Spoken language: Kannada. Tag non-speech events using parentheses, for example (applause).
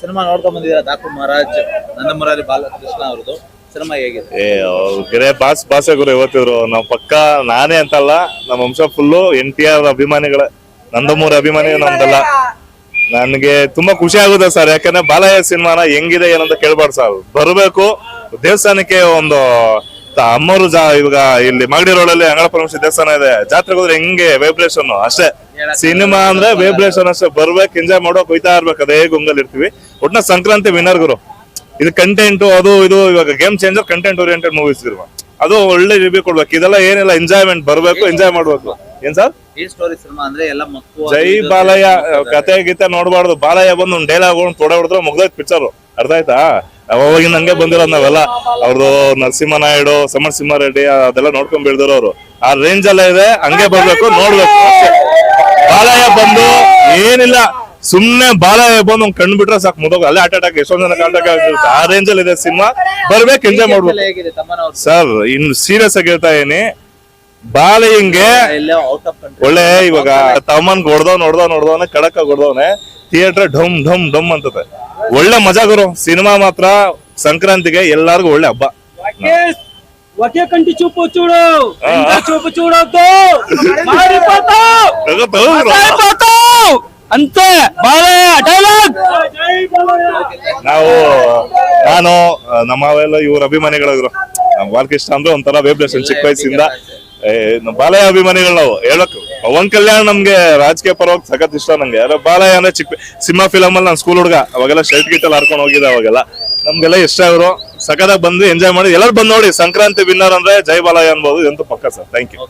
ಸಿನಿಮಾ ನೋಡ್ಕೊಂಡ್ ಬಂದಿದ್ದೀರಾ ಠಾಕೂರ್ ಮಹಾರಾಜ್ ನಂದಮುರಾರಿ ಬಾಲಕೃಷ್ಣ ಅವ್ರದ್ದು? ಸಿನಿಮಾ ಹೇಗಿದೆ? ಅವ್ರಿಗೆ ಬಾಸ್, ಬಾಸೆ ಗುರು ಇವತ್ತಿದ್ರು ನಾವ್ ಪಕ್ಕ ನಾನೇ ಅಂತಲ್ಲ ನಮ್ಮ ವಂಶ ಫುಲ್ಲು ಎನ್ ಟಿ ಆರ್ ಅಭಿಮಾನಿಗಳ. ನಂದಮೂರ ಅಭಿಮಾನಿ ನಮ್ದಲ್ಲ ನನ್ಗೆ ತುಂಬಾ ಖುಷಿ ಆಗುತ್ತೆ ಸರ್, ಯಾಕಂದ್ರೆ ಬಾಲಯ್ಯ ಸಿನಿಮಾನ ಹೆಂಗಿದೆ ಏನಂತ ಕೇಳ್ಬಾರ್ದು ಸರ್. ಬರಬೇಕು, ದೇವಸ್ಥಾನಕ್ಕೆ ಒಂದು ಅಮ್ಮರು ಜಾ, ಇವಾಗ ಇಲ್ಲಿ ಮಾಗಡಿ ರೋಡಲ್ಲಿ ಅಂಗಳ ಪರಮೇಶ್ವರ ದೇವಸ್ಥಾನ ಇದೆ. ಜಾತ್ರೆಗೆ ಹೋದ್ರೆ ಹೆಂಗೆ ವೈಬ್ರೇಷನ್ ಅಷ್ಟೇ. ಸಿನಿಮಾ ಅಂದ್ರೆ ವೈಬ್ರೇಷನ್ ಅಷ್ಟೇ ಬರ್ಬೇಕು ಎಂಜಾಯ್ ಮಾಡೋಕ್ ಹೋಯ್ತಾ ಇರ್ಬೇಕು ಅದೇ ಗುಂಗಲ್ ಇರ್ತೀವಿ. ಒಟ್ನ ಸಂಕ್ರಾಂತಿ ವಿನರ್ ಗುರು. ಇದು ಕಂಟೆಂಟ್ ಅದು ಇದು ಇವಾಗ game changer content oriented movies ಇರುವ. ಅದು ಒಳ್ಳೆ ರಿವ್ಯೂ ಕೊಡ್ಬೇಕು. ಇದೆಲ್ಲ ಏನಿಲ್ಲ ಎಂಜಾಯ್ಮೆಂಟ್ ಬರ್ಬೇಕು ಎಂಜಾಯ್ ಮಾಡ್ಬೇಕು. ಏನ್ ಸರ್? ಈ ಸ್ಟೋರಿ ಸಿನಿಮಾ ಅಂದ್ರೆ ಎಲ್ಲ ಮಕ್ಕಳು ಜೈ ಬಾಲಯ್ಯ ಕತೆ ಗೀತೆ ನೋಡ್ಬಾರ್ದು. ಬಾಲಯ್ಯ ಬಂದು ಒಂದು ಡೈಲಾಗ್ ತೊಡೆ ಹೊಡೆದ್ರೆ ಮುಗ್ದೋಯ್ತು ಪಿಕ್ಚರ್ ಅರ್ಥ ಆಯ್ತಾ? ಅವಾಗಿನ ಹಂಗೆ ಬಂದಿರೋದು ನಾವೆಲ್ಲ. ಅವ್ರದ್ದು ನರಸಿಂಹ ನಾಯ್ಡು ಸಮರ್ ರೆಡ್ಡಿ ಅದೆಲ್ಲ ನೋಡ್ಕೊಂಡ್ ಅವ್ರು ಆ ರೇಂಜ್ ಎಲ್ಲ ಇದೆ ಹಂಗೆ ಬರ್ಬೇಕು ನೋಡ್ಬೇಕು. ಬಾಲಯ್ಯ ಬಂದು ಏನಿಲ್ಲ ಸುಮ್ನೆ ಬಾಲಯ್ಯ ಬಂದು ಒಂದ್ ಕಣ್ಣು ಬಿಟ್ರೆ ಸಾಕು ಮುದೋಗ ಅಲ್ಲೇ ಅಟ್ಯಾಕ್ ಆಗಿ ಎಷ್ಟೊಂದ್ ಜನ ಅಟ್ಯಾಕ್ ಆಗಿರುತ್ತೆ. ಆ ರೇಂಜ್ ಅಲ್ಲಿ ಇದೆ ಸಿನಿಮಾ ಬರ್ಬೇಕು ಎಂಜಾಯ್ ಮಾಡ್ಬೇಕು. ಸರ್ ಇನ್ ಸೀರಿಯಸ್ ಆಗಿ ಹೇಳ್ತಾ ಬಾಲ ಹಿಂಗೆ. ಒಳ್ಳೆ ಇವಾಗ ತಮ್ಮನ್ ಹೊಡ್ದವ್ ನೋಡ್ದವ್ ನೋಡ್ದವನ ಕಡಕ ಹೊಡ್ದವನೆ ಥಿಯೇಟರ್ ಢಮ್ ಢಮ್ ಢಮ್ ಅಂತತೆ ಒಳ್ಳೆ ಮಜಾ ಗುರು. ಸಿನಿಮಾ ಮಾತ್ರ ಸಂಕ್ರಾಂತಿಗೆ ಎಲ್ಲಾರ್ಗು ಒಳ್ಳೆ ಹಬ್ಬ. (laughs) ಅಂತ ನಾವು ನಾನು ನಮ್ಮ ಇವ್ರ ಅಭಿಮಾನಿಗಳಾಗ್ರು ವಾಲ್ಕೃಷ್ಣ ಅಂದ್ರೆ ಒಂಥರ ವೇಬ್ಲೇಷನ್ ಚಿಕ್ಕ ವಯಸ್ಸಿಂದ. ಬಾಲಯ್ಯ ಅಭಿಮಾನಿಗಳು ನಾವು. ಹೇಳಕ್ ಪವನ್ ಕಲ್ಯಾಣ್ ನಮ್ಗೆ ರಾಜಕೀಯ ಪರವಾಗಿ ಸಖತ್ ಇಷ್ಟ ನಂಗೆ. ಯಾರೋ ಬಾಲಯ್ಯ ಅಂದ್ರೆ ಚಿಕ್ಕ ಸಿನಿಮಾ ಫಿಲಮ್ ಅಲ್ಲಿ ನಾನು ಸ್ಕೂಲ್ ಹುಡುಗ. ಅವಾಗೆಲ್ಲ ಶರ್ಟ್ ಗಿಟ್ ಎಲ್ಲ ಹಾರ್ಕೊಂಡು ಹೋಗಿದ್ದೆ ಅವಾಗೆಲ್ಲ. ನಮ್ಗೆಲ್ಲ ಇಷ್ಟ ಅವರು ಸಖತ್ತಾಗಿ ಬಂದು ಎಂಜಾಯ್ ಮಾಡಿ ಎಲ್ಲರೂ ಬಂದು ನೋಡಿ, ಸಂಕ್ರಾಂತಿ ವಿನ್ನರ್ ಅಂದ್ರೆ ಜೈ ಬಾಲಯ್ಯ ಅನ್ಬೋದು. ಇದಂತೂ ಪಕ್ಕ ಸರ್. Thank you